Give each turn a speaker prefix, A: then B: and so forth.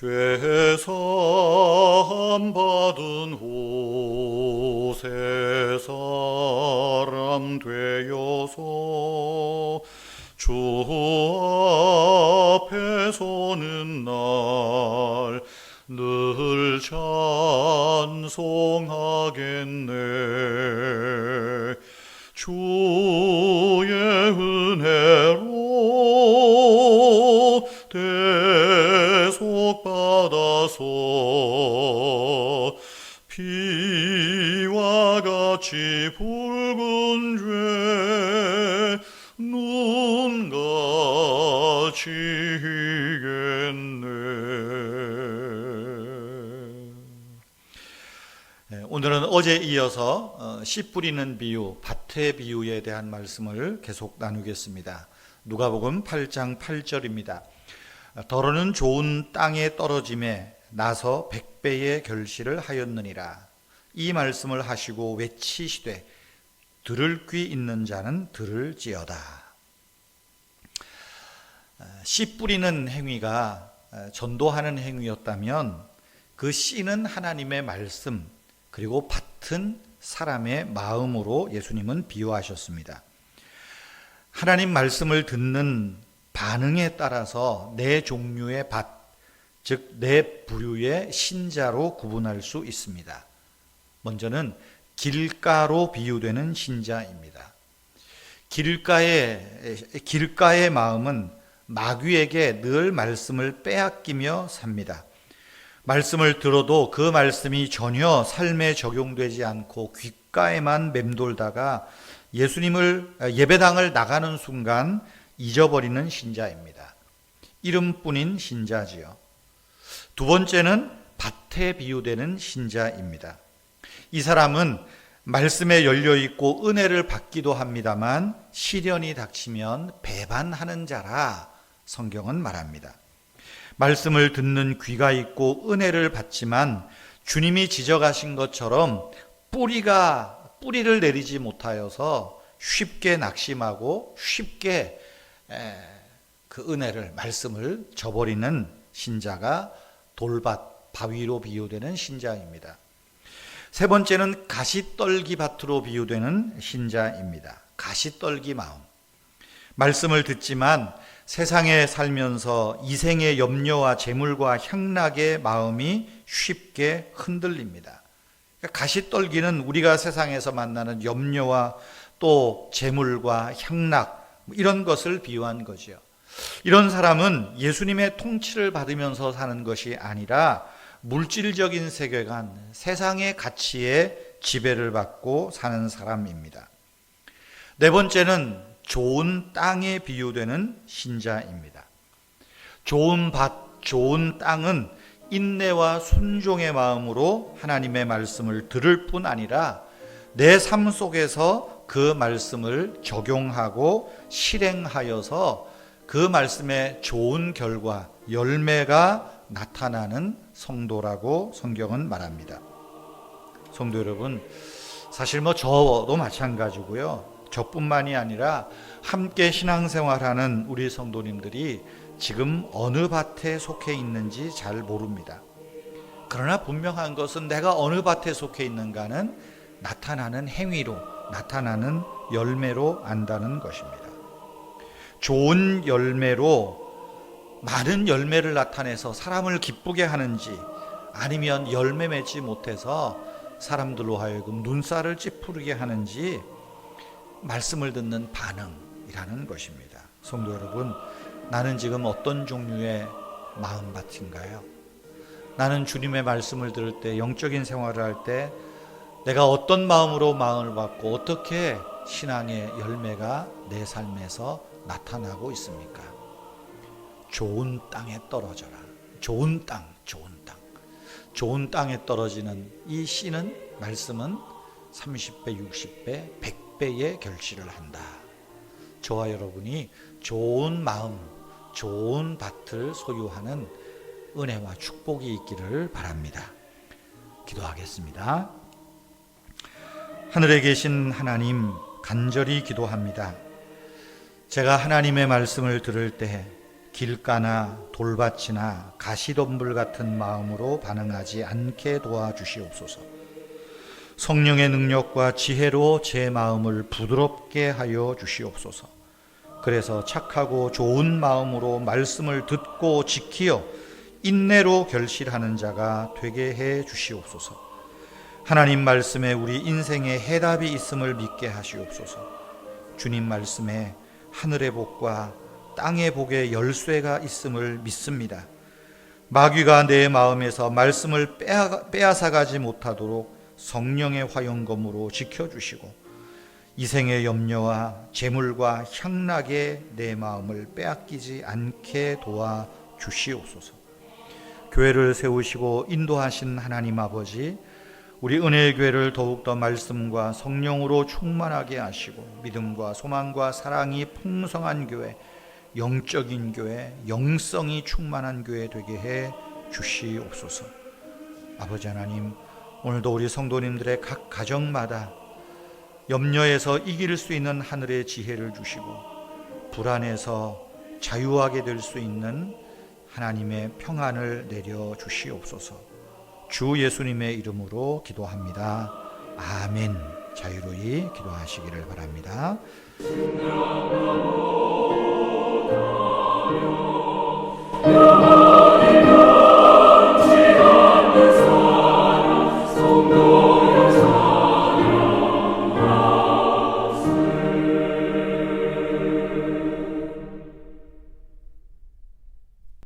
A: 죄사함 받은 호세 사람 되어서 주 앞에 서는 날 늘 찬송하겠네. 주의 은혜로 같이 붉은 죄 눈같이 희겠네 네, 오늘은 어제 이어서 어, 씨 뿌리는 비유, 밭의 비유에 대한 말씀을 계속 나누겠습니다. 누가복음 8장 8절입니다. 더러는 좋은 땅에 떨어짐에 나서 백배의 결실을 하였느니라. 이 말씀을 하시고 외치시되 들을 귀 있는 자는 들을지어다. 어, 씨 뿌리는 행위가 어, 전도하는 행위였다면 그 씨는 하나님의 말씀 그리고 밭은 사람의 마음으로 예수님은 비유하셨습니다. 하나님 말씀을 듣는 반응에 따라서 네 종류의 밭, 즉 네 부류의 신자로 구분할 수 있습니다. 먼저는 길가로 비유되는 신자입니다. 길가의 길가의 마음은 마귀에게 늘 말씀을 빼앗기며 삽니다. 말씀을 들어도 그 말씀이 전혀 삶에 적용되지 않고 귓가에만 맴돌다가 예수님을 예배당을 나가는 순간 잊어버리는 신자입니다. 이름뿐인 신자지요. 두 번째는 밭에 비유되는 신자입니다. 이 사람은 말씀에 열려 있고 은혜를 받기도 합니다만 시련이 닥치면 배반하는 자라 성경은 말합니다. 말씀을 듣는 귀가 있고 은혜를 받지만 주님이 지적하신 것처럼 뿌리가 뿌리를 내리지 못하여서 쉽게 낙심하고 쉽게 그 은혜를 말씀을 저버리는 신자가 돌밭 바위로 비유되는 신자입니다. 세 번째는 가시떨기 밭으로 비유되는 신자입니다. 가시떨기 마음. 말씀을 듣지만 세상에 살면서 이생의 염려와 재물과 향락의 마음이 쉽게 흔들립니다. 그러니까 가시떨기는 우리가 세상에서 만나는 염려와 또 재물과 향락 뭐 이런 것을 비유한 거지요. 이런 사람은 예수님의 통치를 받으면서 사는 것이 아니라 물질적인 세계관, 세상의 가치에 지배를 받고 사는 사람입니다. 네 번째는 좋은 땅에 비유되는 신자입니다. 좋은 밭, 좋은 땅은 인내와 순종의 마음으로 하나님의 말씀을 들을 뿐 아니라 내 삶 속에서 그 말씀을 적용하고 실행하여서 그 말씀의 좋은 결과, 열매가 나타나는 성도라고 성경은 말합니다. 성도 여러분, 사실 뭐 저도 마찬가지고요. 저뿐만이 아니라 함께 신앙생활하는 우리 성도님들이 지금 어느 밭에 속해 있는지 잘 모릅니다. 그러나 분명한 것은 내가 어느 밭에 속해 있는가는 나타나는 행위로, 나타나는 열매로 안다는 것입니다. 좋은 열매로 많은 열매를 나타내서 사람을 기쁘게 하는지 아니면 열매 맺지 못해서 사람들로 하여금 눈살을 찌푸리게 하는지 말씀을 듣는 반응이라는 것입니다. 성도 여러분, 나는 지금 어떤 종류의 마음밭인가요? 나는 주님의 말씀을 들을 때 영적인 생활을 할 때 내가 어떤 마음으로 마음을 받고 어떻게 신앙의 열매가 내 삶에서 나타나고 있습니까? 좋은 땅에 떨어져라. 좋은 땅, 좋은 땅. 좋은 땅에 떨어지는 이 씨는 말씀은 30배, 60배, 100배의 결실을 한다. 저와 여러분이 좋은 마음, 좋은 밭을 소유하는 은혜와 축복이 있기를 바랍니다. 기도하겠습니다. 하늘에 계신 하나님, 간절히 기도합니다. 제가 하나님의 말씀을 들을 때 길가나 돌밭이나 가시덤불 같은 마음으로 반응하지 않게 도와주시옵소서. 성령의 능력과 지혜로 제 마음을 부드럽게 하여 주시옵소서. 그래서 착하고 좋은 마음으로 말씀을 듣고 지키어 인내로 결실하는 자가 되게 해 주시옵소서. 하나님 말씀에 우리 인생의 해답이 있음을 믿게 하시옵소서. 주님 말씀에 하늘의 복과 땅의 복의 열쇠가 있음을 믿습니다. 마귀가 내 마음에서 말씀을 빼앗아 가지 못하도록 성령의 화영검으로 지켜주시고 이생의 염려와 재물과 향락에 내 마음을 빼앗기지 않게 도와 주시옵소서. 교회를 세우시고 인도하신 하나님 아버지, 우리 은혜의 교회를 더욱더 말씀과 성령으로 충만하게 하시고 믿음과 소망과 사랑이 풍성한 교회, 영적인 교회, 영성이 충만한 교회 되게 해 주시옵소서. 아버지 하나님, 오늘도 우리 성도님들의 각 가정마다 염려에서 이길 수 있는 하늘의 지혜를 주시고 불안에서 자유하게 될 수 있는 하나님의 평안을 내려 주시옵소서. 주 예수님의 이름으로 기도합니다. 아멘. 자유로이 기도하시기를 바랍니다. Senhor.